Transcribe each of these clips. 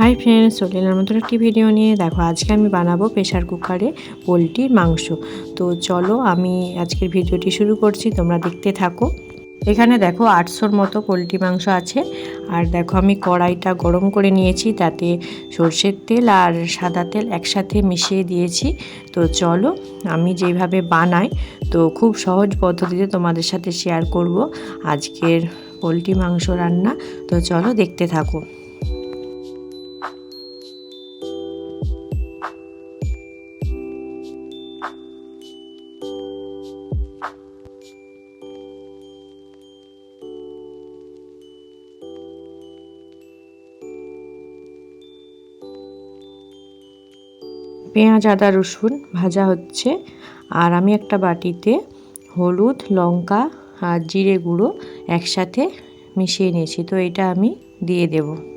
Hi friends চলে এলাম নতুন একটি ভিডিও নিয়ে। দেখো, আজকে আমি বানাবো প্রেশার কুকারে পোলট্রির মাংস। তো চলো, আমি আজকের ভিডিওটি শুরু করছি, তোমরা দেখতে থাকো। এখানে দেখো, আটশোর মতো পোলট্রি মাংস আছে। আর দেখো, আমি কড়াইটা গরম করে নিয়েছি, তাতে সর্ষের তেল আর সাদা তেল একসাথে মিশিয়ে দিয়েছি। তো চলো, আমি যেভাবে বানাই, তো খুব সহজ পদ্ধতিতে তোমাদের সাথে শেয়ার করব আজকের পোলট্রি মাংস রান্না। তো চলো, দেখতে থাকো। পেঁয়াজ, আদা, রসুন ভাজা হচ্ছে। আর আমি একটা বাটিতে হলুদ, লঙ্কা আর জিরে গুঁড়ো একসাথে মিশিয়ে নিয়েছি। তো এটা আমি দিয়ে দেবো।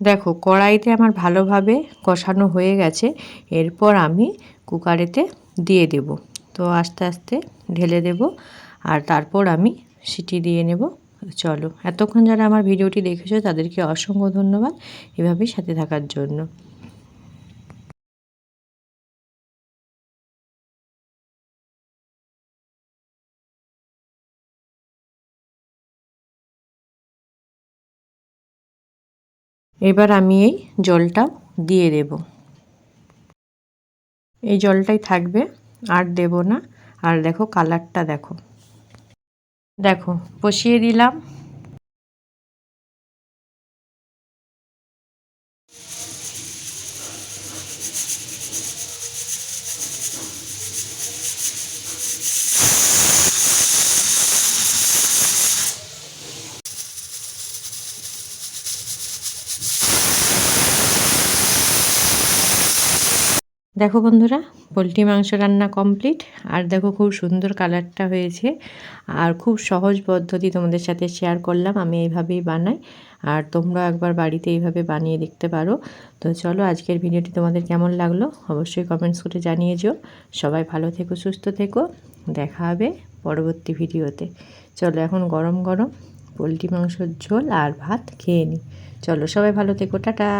দেখো, কড়াইতে আমার ভালোভাবে কষানো হয়ে গেছে। এরপর আমি কুকারেতে দিয়ে দেব। তো আস্তে আস্তে ঢেলে দেব আর তারপর আমি সিটি দিয়ে নেব। চলো, এতক্ষণ যারা আমার ভিডিওটি দেখেছ তাদেরকে অসংখ্য ধন্যবাদ এভাবেই সাথে থাকার জন্য। এবার আমি এই জলটা দিয়ে দেব। এই জলটাই থাকবে, আর দেব না। আর দেখো কালারটা দেখো। দেখো, বসিয়ে দিলাম। দেখো বন্ধুরা, পোলট্রি মাংস রান্না কমপ্লিট। আর দেখো খুব সুন্দর কালারটা হয়েছে। আর খুব সহজ পদ্ধতি তোমাদের সাথে শেয়ার করলাম, আমি এইভাবেই বানাই। আর তোমরা একবার বাড়িতে এইভাবে বানিয়ে দেখতে পারো। তো চলো আজকের ভিডিওটি তোমাদের কেমন লাগল অবশ্যই কমেন্টস করে জানিয়ে যেও সবাই ভালো থেকো, সুস্থ থেকো। দেখা হবে পরবর্তী ভিডিওতে। চলো এখন গরম গরম পোলট্রি মাংসর ঝোল আর ভাত খেয়ে নিই। চলো সবাই ভালো থেকো, টাটা।